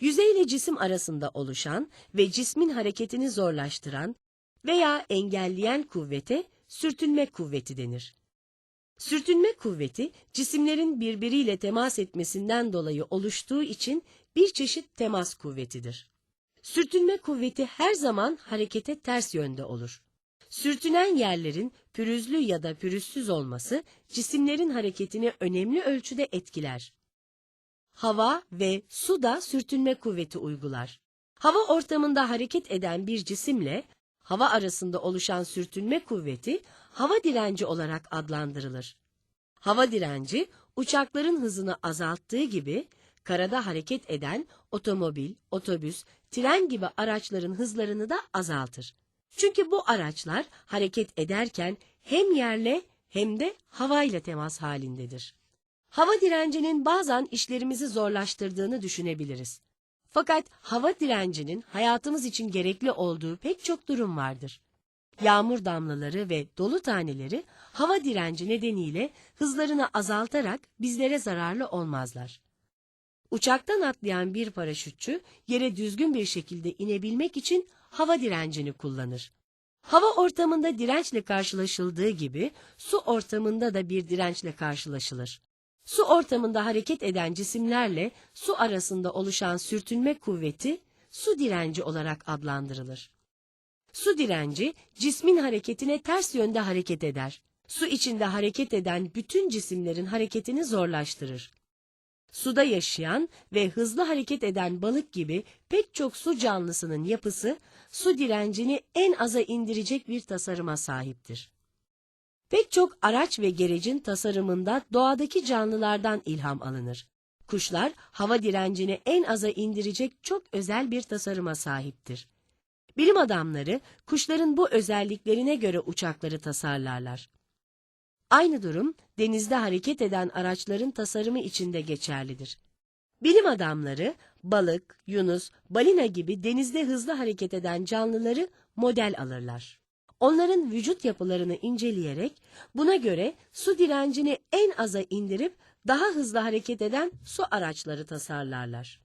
Yüzey ile cisim arasında oluşan ve cismin hareketini zorlaştıran veya engelleyen kuvvete sürtünme kuvveti denir. Sürtünme kuvveti cisimlerin birbiriyle temas etmesinden dolayı oluştuğu için bir çeşit temas kuvvetidir. Sürtünme kuvveti her zaman harekete ters yönde olur. Sürtünen yerlerin pürüzlü ya da pürüzsüz olması cisimlerin hareketini önemli ölçüde etkiler. Hava ve su da sürtünme kuvveti uygular. Hava ortamında hareket eden bir cisimle hava arasında oluşan sürtünme kuvveti hava direnci olarak adlandırılır. Hava direnci uçakların hızını azalttığı gibi karada hareket eden otomobil, otobüs, tren gibi araçların hızlarını da azaltır. Çünkü bu araçlar hareket ederken hem yerle hem de havayla temas halindedir. Hava direncinin bazen işlerimizi zorlaştırdığını düşünebiliriz. Fakat hava direncinin hayatımız için gerekli olduğu pek çok durum vardır. Yağmur damlaları ve dolu taneleri hava direnci nedeniyle hızlarını azaltarak bizlere zararlı olmazlar. Uçaktan atlayan bir paraşütçü yere düzgün bir şekilde inebilmek için hava direncini kullanır. Hava ortamında dirençle karşılaşıldığı gibi su ortamında da bir dirençle karşılaşılır. Su ortamında hareket eden cisimlerle su arasında oluşan sürtünme kuvveti su direnci olarak adlandırılır. Su direnci cismin hareketine ters yönde hareket eder. Su içinde hareket eden bütün cisimlerin hareketini zorlaştırır. Suda yaşayan ve hızlı hareket eden balık gibi pek çok su canlısının yapısı su direncini en aza indirecek bir tasarıma sahiptir. Pek çok araç ve gerecin tasarımında doğadaki canlılardan ilham alınır. Kuşlar hava direncini en aza indirecek çok özel bir tasarıma sahiptir. Bilim adamları kuşların bu özelliklerine göre uçakları tasarlarlar. Aynı durum denizde hareket eden araçların tasarımı için de geçerlidir. Bilim adamları balık, yunus, balina gibi denizde hızlı hareket eden canlıları model alırlar. Onların vücut yapılarını inceleyerek buna göre su direncini en aza indirip daha hızlı hareket eden su araçları tasarlarlar.